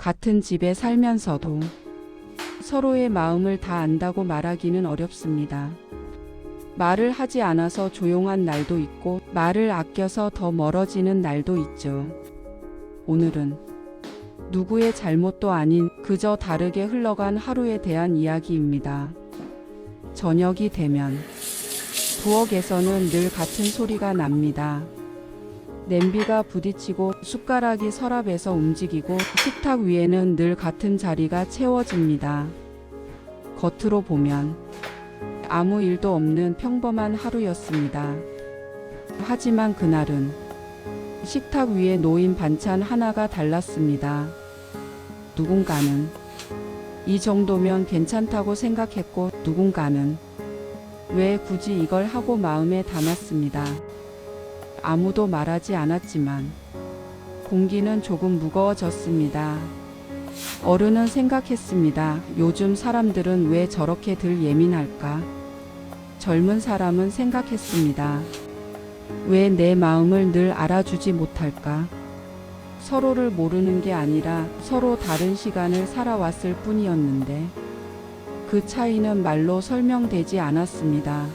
같은 집에 살면서도 서로의 마음을 다 안다고 말하기는 어렵습니다. 말을 하지 않아서 조용한 날도 있고 말을 아껴서 더 멀어지는 날도 있죠. 오늘은 누구의 잘못도 아닌 그저 다르게 흘러간 하루에 대한 이야기입니다. 저녁이 되면 부엌에서는 늘 같은 소리가 납니다. 냄비가 부딪히고 숟가락이 서랍에서 움직이고 식탁 위에는 늘 같은 자리가 채워집니다. 겉으로 보면 아무 일도 없는 평범한 하루였습니다. 하지만 그날은 식탁 위에 놓인 반찬 하나가 달랐습니다. 누군가는 이 정도면 괜찮다고 생각했고 누군가는 왜 굳이 이걸 하고 마음에 담았습니다. 아무도 말하지 않았지만 공기는 조금 무거워졌습니다. 어른은 생각했습니다. 요즘 사람들은 왜 저렇게들 예민할까? 젊은 사람은 생각했습니다. 왜 내 마음을 늘 알아주지 못할까? 서로를 모르는 게 아니라 서로 다른 시간을 살아왔을 뿐이었는데 그 차이는 말로 설명되지 않았습니다.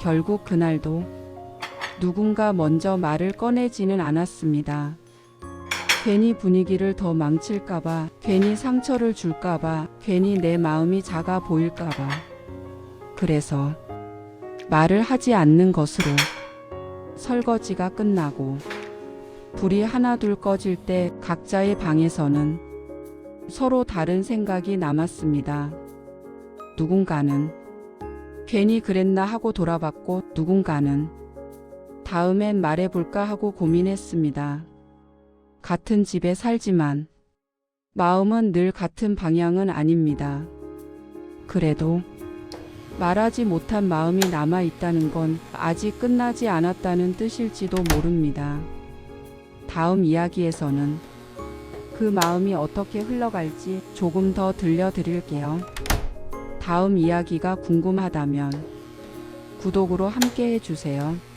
결국 그날도 누군가 먼저 말을 꺼내지는 않았습니다. 괜히 분위기를 더 망칠까봐, 괜히 상처를 줄까봐, 괜히 내 마음이 작아 보일까봐. 그래서 말을 하지 않는 것으로 설거지가 끝나고 불이 하나둘 꺼질 때 각자의 방에서는 서로 다른 생각이 남았습니다. 누군가는 괜히 그랬나 하고 돌아봤고 누군가는 다음엔 말해볼까 하고 고민했습니다. 같은 집에 살지만 마음은 늘 같은 방향은 아닙니다. 그래도 말하지 못한 마음이 남아 있다는 건 아직 끝나지 않았다는 뜻일지도 모릅니다. 다음 이야기에서는 그 마음이 어떻게 흘러갈지 조금 더 들려드릴게요. 다음 이야기가 궁금하다면 구독으로 함께 해주세요.